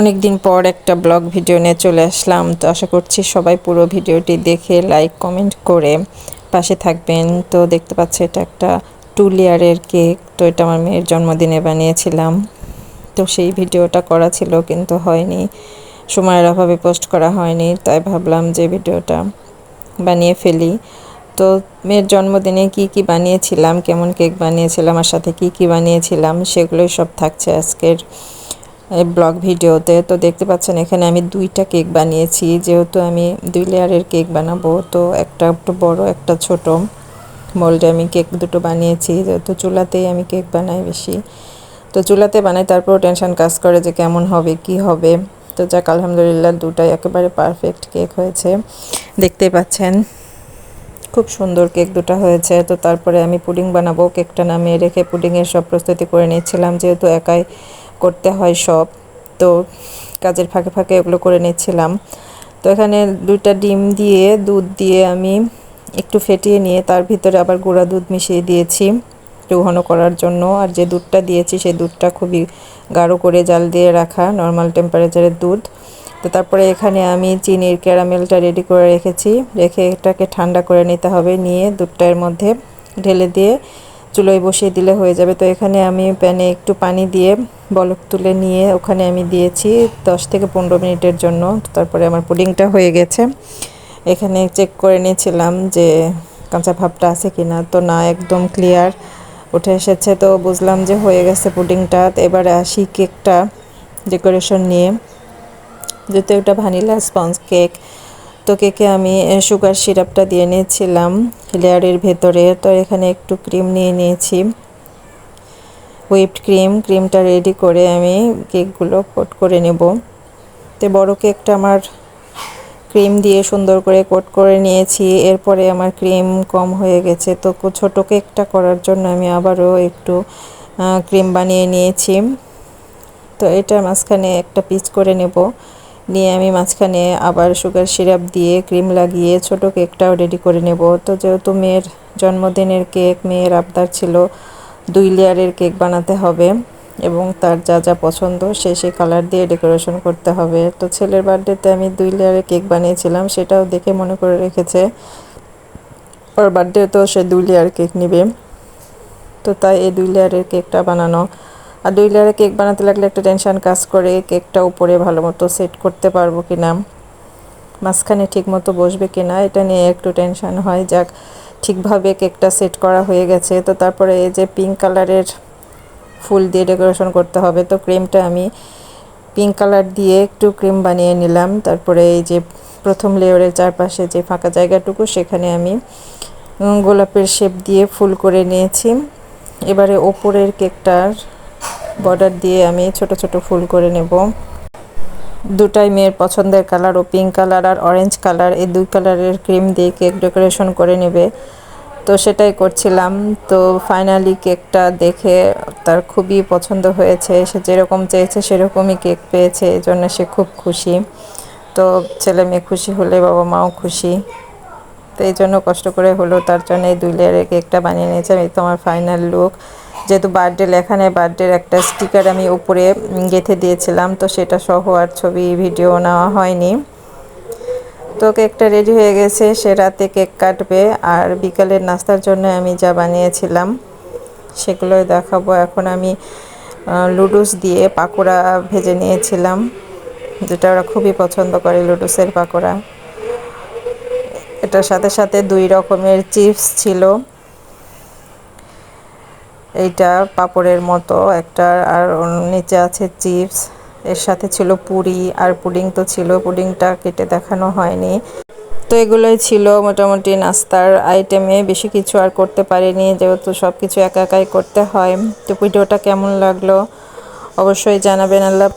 অনেক দিন পর একটা ব্লগ ভিডিও নিয়ে চলে আসলাম। তো আশা করছি সবাই পুরো ভিডিওটি দেখে লাইক কমেন্ট করে পাশে থাকবেন। তো দেখতে পাচ্ছি এটা একটা টু লেয়ারের কেক তো এটা আমার মেয়ের জন্মদিনে বানিয়েছিলাম। তো সেই ভিডিওটা করা ছিল কিন্তু হয়নি। সময়ের অভাবে পোস্ট করা হয়নি, তাই ভাবলাম যে ভিডিওটা বানিয়ে ফেলি। তো মেয়ের জন্মদিনে কি কি বানিয়েছিলাম, কেমন কেক বানিয়েছিলাম, আর সাথে কি কি বানিয়েছিলাম, সেগুলোই সব থাকছে আজকের। ব্লগ ভিডিওতে। তো দেখতে পাচ্ছেন, এখানে আমি দুইটা কেক বানিয়েছি। যেহেতু আমি দুই লেয়ারের কেক বানাবো, তো একটা একটু বড়, একটা ছোট মোল্ডে আমি কেক দুটো বানিয়েছি। যেহেতু চুলাতেই আমি কেক বানাই বেশি। তো চুলাতে বানাই তারপর টেনশন কাজ করে যে কেমন হবে, কি হবে। তো যাক, আলহামদুলিল্লাহ দুটাই একেবারে পারফেক্ট কেক হয়েছে। দেখতে পাচ্ছেন, খুব সুন্দর কেক দুটো হয়েছে। তো তারপরে আমি পুডিং বানাবো। কেকটা নামিয়ে রেখে পুডিংয়ের সব প্রস্তুতি করে নিয়েছিলাম। যেহেতু একাই করতে হয় সব। তো কাজের ফাঁকে ফাঁকে এগুলো করে নিচ্ছিলাম। তো এখানে দুইটা ডিম দিয়ে, দুধ দিয়ে আমি একটু ফেটিয়ে নিয়ে তার ভিতরে আবার গুঁড়া দুধ মিশিয়ে দিয়েছি একটু ঘন করার জন্য। আর যে দুধটা দিয়েছি সেই দুধটা খুবই গাঢ় করে জাল দিয়ে রাখা নর্মাল টেম্পারেচারের দুধ। তো তারপরে এখানে আমি চিনির ক্যারামেলটা রেডি করে রেখেছি। রেখে এটাকে ঠান্ডা করে নিতে হবে। নিয়ে দুধটার মধ্যে ঢেলে দিয়ে চুলোয় বসিয়ে দিলে হয়ে যাবে। তো এখানে আমি প্যানে একটু পানি দিয়ে বলক তুলে নিয়ে ওখানে আমি দিয়েছি দশ থেকে পনেরো মিনিটের জন্য। তারপরে আমার পুডিংটা হয়ে গেছে। এখানে চেক করে নিয়েছিলাম যে কাঁচা ভাবটা আছে কি না তো না, একদম ক্লিয়ার উঠে এসেছে। তো বুঝলাম যে হয়ে গেছে পুডিংটা। এবারে আসি কেকটা ডেকোরেশন নিয়ে। যেহেতু এটা ভ্যানিলা স্পঞ্জ কেক, তো কেকে আমি সুগার সিরাপটা দিয়ে নিয়েছিলাম। লেয়ারের ভেতরে। তো এখানে একটু ক্রিম নিয়ে নিয়েছি। হুইপড ক্রিম ক্রিমটা রেডি করে আমি কেকগুলো কোট করে নেব। তো বড় কেকটা আমার ক্রিম দিয়ে সুন্দর করে কোট করে নিয়েছি। এরপরে আমার ক্রিম কম হয়ে গেছে। তো ছোট কেকটা করার জন্য আমি আবারও একটু ক্রিম বানিয়ে নিয়েছি। তো এটা মাঝখানে একটা পিচ করে নেব। নিয়ে আমি মাঝখানে আবার সুগার সিরাপ দিয়ে ক্রিম লাগিয়ে ছোট কেকটাও রেডি করে নেব। তো যেহেতু মেয়ের জন্মদিনের কেক মেয়ের আবদার ছিল দুই লেয়ারের কেক বানাতে হবে এবং তার যা যা পছন্দ সে সেই কালার দিয়ে ডেকোরেশন করতে হবে। তো ছেলের বার্থডেতে আমি দুই লেয়ারের কেক বানিয়েছিলাম, সেটাও দেখে মনে করে রেখেছে। ওর তো সে দুই লেয়ার কেক নেবে। তো তাই এই দুই লেয়ারের কেকটা বানানো। আর দুই লেয়ারে কেক বানাতে লাগলে একটা টেনশান কাজ করে কেকটা উপরে ভালো মতো সেট করতে পারব কি না মাঝখানে ঠিক মতো বসবে কি না এটা নিয়ে একটু টেনশান হয়। যাক ঠিকভাবে কেকটা সেট করা হয়ে গেছে। তো তারপরে এই যে পিঙ্ক কালারের ফুল দিয়ে ডেকোরেশন করতে হবে, তো ক্রিমটা আমি পিঙ্ক কালার দিয়ে একটু ক্রিম বানিয়ে নিলাম। তারপরে এই যে প্রথম লেয়ারের চারপাশে যে ফাঁকা জায়গাটুকু, সেখানে আমি গোলাপের শেপ দিয়ে ফুল করে নিয়েছি। এবারে ওপরের কেকটার বর্ডার দিয়ে আমি ছোট ছোট ফুল করে নেব। দুটাই মেয়ের পছন্দের কালার, ও পিঙ্ক কালার আর অরেঞ্জ কালার। এই দুই কালারের ক্রিম দিয়ে কেক ডেকোরেশন করে নেবে। তো সেটাই করছিলাম। তো ফাইনালি কেকটা দেখে তার খুবই পছন্দ হয়েছে। সে যেরকম চেয়েছে সেরকমই কেক পেয়েছে। এই জন্য সে খুব খুশি। তো ছেলে মেয়ে খুশি হলে বাবা মাও খুশি। তো এই জন্য কষ্ট করে হলো। তার জন্য এই দুই লেয়ারের কেকটা বানিয়ে নিয়েছে। এই তো আমার ফাইনাল লুক যেহেতু বার্থডে লেখা নেই বার্থডের একটা স্টিকার আমি উপরে গেঁথে দিয়েছিলাম, তো সেটা সহ আর ছবি, ভিডিও নেওয়া হয়নি। তো কেকটা রেডি হয়ে গেছে, সে রাতে কেক কাটবে, আর বিকালের নাস্তার জন্য আমি যা বানিয়েছিলাম সেগুলোই দেখাবো। এখন আমি লুডুস দিয়ে পাকোড়া ভেজে নিয়েছিলাম, যেটা ওরা খুবই পছন্দ করে, লুডুসের পাকোড়া। এটার সাথে সাথে দুই রকমের চিপস ছিল। এইটা পাপড়ের মতো একটা, আর নিচে আছে চিপস, এর সাথে ছিল পুরি, আর পুডিং তো ছিল, পুডিংটা কেটে দেখানো হয়নি। তো এগুলোই ছিল মোটামুটি নাস্তার আইটেমে, বেশি কিছু আর করতে পারিনি, যেহেতু সব কিছু একা একাই করতে হয়। তো ভিডিওটা কেমন লাগল অবশ্যই জানাবেন, আল্লাহ